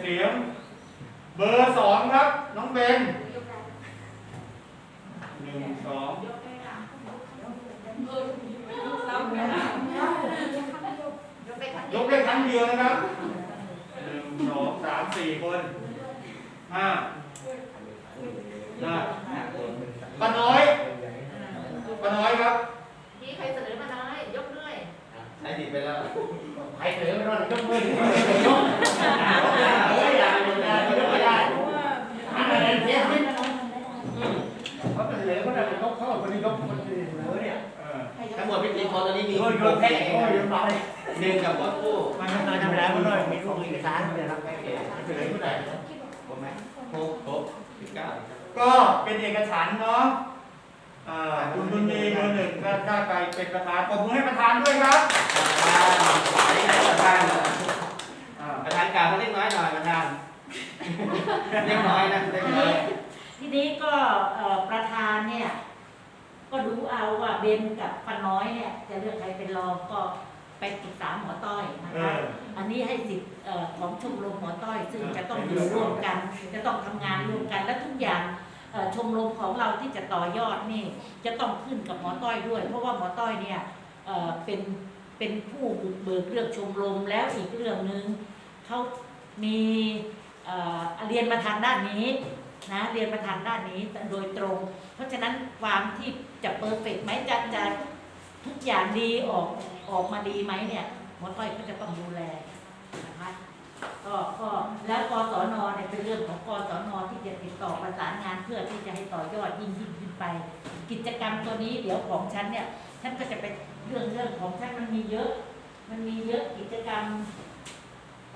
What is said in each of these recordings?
เสียง เบอร์สองครับ น้องเบนหนึ่งสองยกได้ครั้งเดียวนะครับหนึ่งสองสามสี่คนห้าห้าป้าน้อยป้าน้อยครับมีใครเสนอมาน้อย ใช้สิทธิ์ไปแล้วใครเสนอไม่รอดยกมือยกเฮ้ยอย่อย่าอย่ายกไม่ได้อะไรเสียให้เขาเสนอเขาได้ยกเขาคนนี้ยกคนนี้เสนอเนี่ยเออทั้งหมดเป็นสิบคนตอนนี้มีโยสิบโดหยกแพ้แข่งโอ้ยไปหนึ่งกับรถตู้มันทำงานธรรมดามันเลยมีรูปเอกสารเนี่ยนะโอเคเสนอเท่าไหร่ผมไหมหกหกสิบเก้าก็เป็นเอกฉันเนาะ อ่าคุณบุญมีเบอร์หนึ่งก็ได้ไปเป็นประธานปรบมือให้ประธานด้วยครับอันนี้ประธานอ่าประธานกล่าวเขาเล็กน้อยหน่อยประธานเล็กน้อยนะเล็กน้อยทีนี้ก็เอ่อประธานเนี่ย ก็ดูเอาว่าเบนกับปาน้อยเนี่ย จะเลือกใครเป็นรองก็ไปปรึกษาหมอต้อยนะเอคะออันนี้ให้สิทธิ์เอ่อของชมรมหมอต้อย ซึ่งจะต้องอยู่ร่วมกัน จะต้องทำงานร่วมกันและทุกอย่างเอ่อ ชมรมของเราที่จะต่อยอดนี่จะต้องขึ้นกับหมอต้อยด้วย เพราะว่าหมอต้อยเนี่ยเเป็นเป็นผู้บุกเบิกเรื่องชมรมแล้วอีกเรื่องหนึ่งเขามีเเรียนมาทางด้านนี้นะเรียนมาทางด้านนี้โดยตรง เพราะฉะนั้นความที่จะเปอร์เฟกไหมจะจะทุกอย่างดีออกออกมาดีไหมเนี่ยหมอต้อยก็จะต้องดูแลนะคะ ก็ก็แล้วกศนเนี่ยเป็นเรื่องของกศนที่จะติดต่อประสานงานเพื่อที่จะให้ต่อยอดยิ่งยิ่งขึ้นไป กิจกรรมตัวนี้เดี๋ยวของฉันเนี่ยฉันก็จะไปเรื่องเรื่องของฉันมันมีเยอะ มันมีเยอะกิจกรรม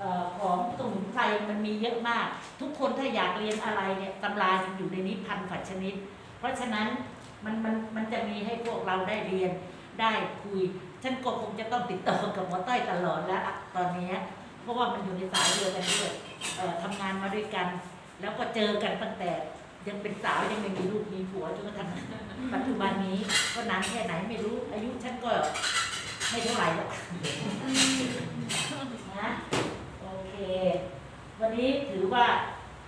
ออของสมุนไพรมันมีเยอะมาก ทุกคนถ้าอยากเรียนอะไรเนี่ยตำรายังอยู่ในนี้พันฝัชนิด เพราะฉะนั้นมันมันมันจะมีให้พวกเราได้เรียนได้คุย ฉันก็คงจะต้องติดต่อกับหมอต้อยตลอดแล้วอะตอนนี้ ราะว่ามันอยู่ในสายเดียวกันด้วยเอ่อทำงานมาด้วยกัน แล้วก็เจอกันตั้งแต่ยังเป็นสาวยังไม่มีลูกมีผัวจนกระทั่งปัจจุบันนี้ก็นานแค่ไหนไม่รู้ อายุฉันก็ไม่เท่าไหร่หรอกนะโอเค วันนี้ถือว่า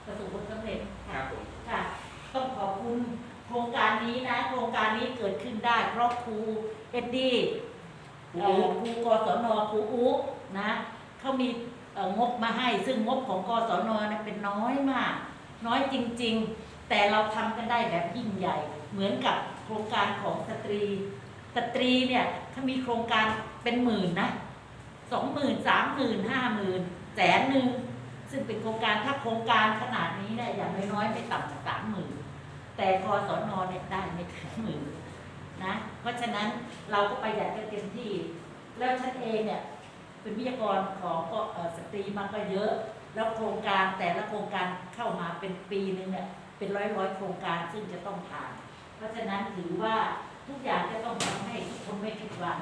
ประสบผลสำเร็จครัค่ะบผมค่ะต้องขอบคุณโครงการนี้นะ โครงการนี้เกิดขึ้นได้ เพราะครูเอ็ดดี้เอ่อครูกศนครูอุนะ เขามีงบมาให้ ซึ่งงบของกศนนี่ยเป็นน้อยมาก น้อยจริง ๆ แต่เราทำกันได้แบบยิ่งใหญ่ เหมือนกับโครงการของสตรี สตรีเนี่ยเขามีโครงการเป็นหมื่นนะสองหมื่นสามหมื่นห้าหมื่นแสนหนึ่งซึ่งเป็นโครงการถ้าโครงการขนาดนี้เนี่ยอย่างน้อยๆไม่ต่ำกว่าสามหมื่นแต่กศนเนี่ยได้ไม่ถึงหมื่นนะเพราะฉะนั้นเราก็ประหยัดกันเต็มที่ แล้วฉันเองเนี่ย เป็นวิทยากรของก็สตรีมาก็เยอะ แล้วโครงการแต่ละโครงการเข้ามาเป็นปีหนึ่งเนี่ยเป็นร้อยร้อยๆโครงการซึ่งจะต้องผ่าน เพราะฉะนั้นถือว่าทุกอย่างจะต้องทำให้ทุกคนไม่ผิดหวัง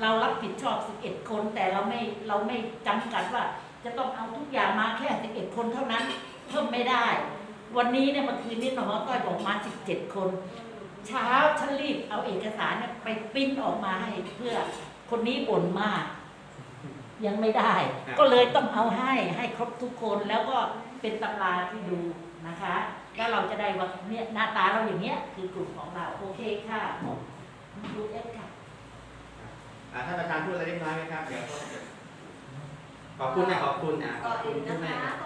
เรารับผิดชอบ 11 คนแต่เราไม่เราไม่จำกัดว่า จะต้องเอาทุกอย่างมาแค่ 11 คนเท่านั้นเพิ่มไม่ได้ วันนี้เนี่ยเมื่อคืนนี้หนอต้อยบอกมา 17 คน เช้าฉันรีบเอาเอกสารเนี่ยไปปริ้นออกมาให้เพื่อคนนี้บ่นมาก ยังไม่ได้ก็เลยต้องเอาให้ให้ครบทุกคนแล้วก็เป็นตำราที่ดูนะคะ แล้วเราจะได้ว่าเนี่ยหน้าตาเราอย่างเงี้ยคือกลุ่มของเราโอเคค่ะดูเอสค่ะ อ่าท่านประธานพูดอะไรเล็กน้อยไหมครับเดี๋ยวเขาจะขอบคุณนะขอบคุณอะขก่ออบคุณอื่นทุกนะแม่คะต้องขอ